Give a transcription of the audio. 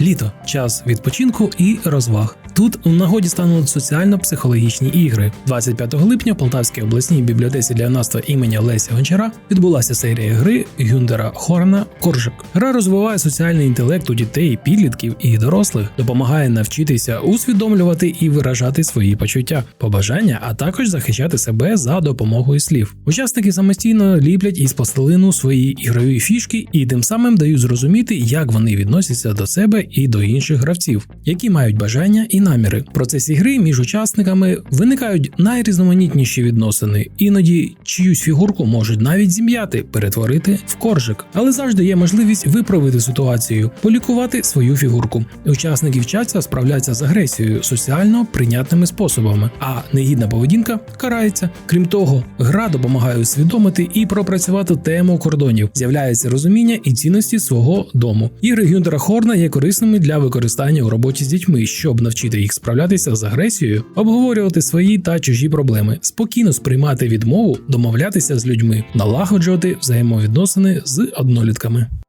Літо час відпочинку і розваг. Тут у нагоді стануть соціально-психологічні ігри. 25 липня в Полтавській обласній бібліотеці для юнацтва імені Леся Гончара відбулася серія гри Гюндера Хорна Коржик. Гра розвиває соціальний інтелект у дітей, підлітків і дорослих, допомагає навчитися усвідомлювати і виражати свої почуття, побажання, а також захищати себе за допомогою слів. Учасники самостійно ліплять із пластилину свої ігрові фішки і тим самим дають зрозуміти, як вони відносяться до себе і до інших гравців, які мають бажання і наміри. В процесі гри між учасниками виникають найрізноманітніші відносини. Іноді чиюсь фігурку можуть навіть зім'яти, перетворити в коржик, але завжди є можливість виправити ситуацію, полікувати свою фігурку. Учасники вчаться справлятися з агресією соціально прийнятними способами, а негідна поведінка карається. Крім того, гра допомагає усвідомити і пропрацювати тему кордонів. З'являється розуміння і цінності свого дому. Ігри Гюнтера Хорна є корисними для використання у роботі з дітьми, щоб навчити їх справлятися з агресією, обговорювати свої та чужі проблеми, спокійно сприймати відмову, домовлятися з людьми, налагоджувати взаємовідносини з однолітками.